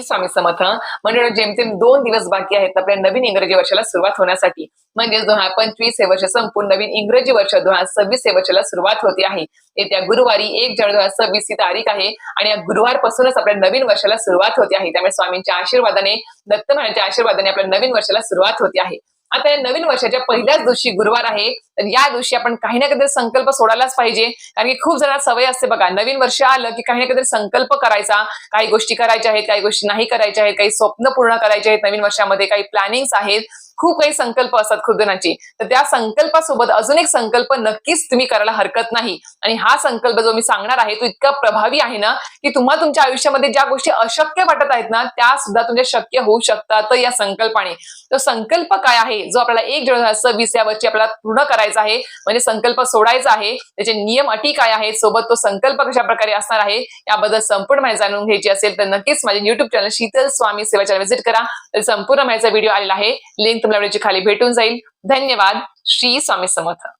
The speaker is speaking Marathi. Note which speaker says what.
Speaker 1: श्री स्वामी समर्थ म्हणजे जेमतेम दोन दिवस बाकी आहेत आपल्या नवीन इंग्रजी वर्षाला सुरुवात होण्यासाठी. म्हणजेच दोन हजार पंचवीस हे वर्ष संपून नवीन इंग्रजी वर्ष दोन हजार सव्वीस हे वर्षाला सुरुवात होते आहे. येत्या गुरुवारी एक जानेवारी दोन हजार सव्वीस ही तारीख आहे आणि या गुरुवारपासूनच आपल्या नवीन वर्षाला सुरुवात होते आहे. त्यामुळे स्वामींच्या आशीर्वादाने दत्त महाराजांच्या आशीर्वादाने आपल्या नवीन वर्षाला सुरुवात होते आहे. आता या नवीन वर्षाच्या पहिल्याच दिवशी गुरुवार आहे तर या दिवशी आपण काही ना काहीतरी संकल्प सोडायलाच पाहिजे. कारण की खूप जणांना सवय असते बघा नवीन वर्ष आलं की काही ना काहीतरी संकल्प करायचा काही गोष्टी करायच्या आहेत काही गोष्टी नाही करायच्या आहेत काही स्वप्न पूर्ण करायचे आहेत नवीन वर्षामध्ये काही प्लॅनिंग्स आहेत. खूप काही संकल्प असतात खुदनाची तर त्या संकल्पासोबत अजून एक संकल्प नक्कीच तुम्ही करायला हरकत नाही. आणि हा संकल्प जो मी सांगणार आहे तो इतका प्रभावी आहे ना की तुम्हाला तुमच्या आयुष्यामध्ये ज्या गोष्टी अशक्य वाटत आहेत ना त्या सुद्धा तुमच्या शक्य होऊ शकतात या संकल्पाने. तो संकल्प काय आहे? जो आपल्याला एक दोन सव्वीस या वर्षी आपल्याला पूर्ण करायचा आहे म्हणजे संकल्प सोडायचा आहे त्याचे नियम अटी काय आहेत सोबत तो संकल्प कशा प्रकारे असणार आहे याबद्दल संपूर्ण माहिती जाणून घ्यायची असेल तर नक्कीच माझे युट्यूब चॅनल शीतल स्वामी सेवा चॅनल व्हिजिट करा. तर संपूर्ण माहितीचा व्हिडिओ आलेला आहे. लिंक तुम्हाला वेळेची खाली भेटून जाईल. धन्यवाद. श्री स्वामी समर्थ.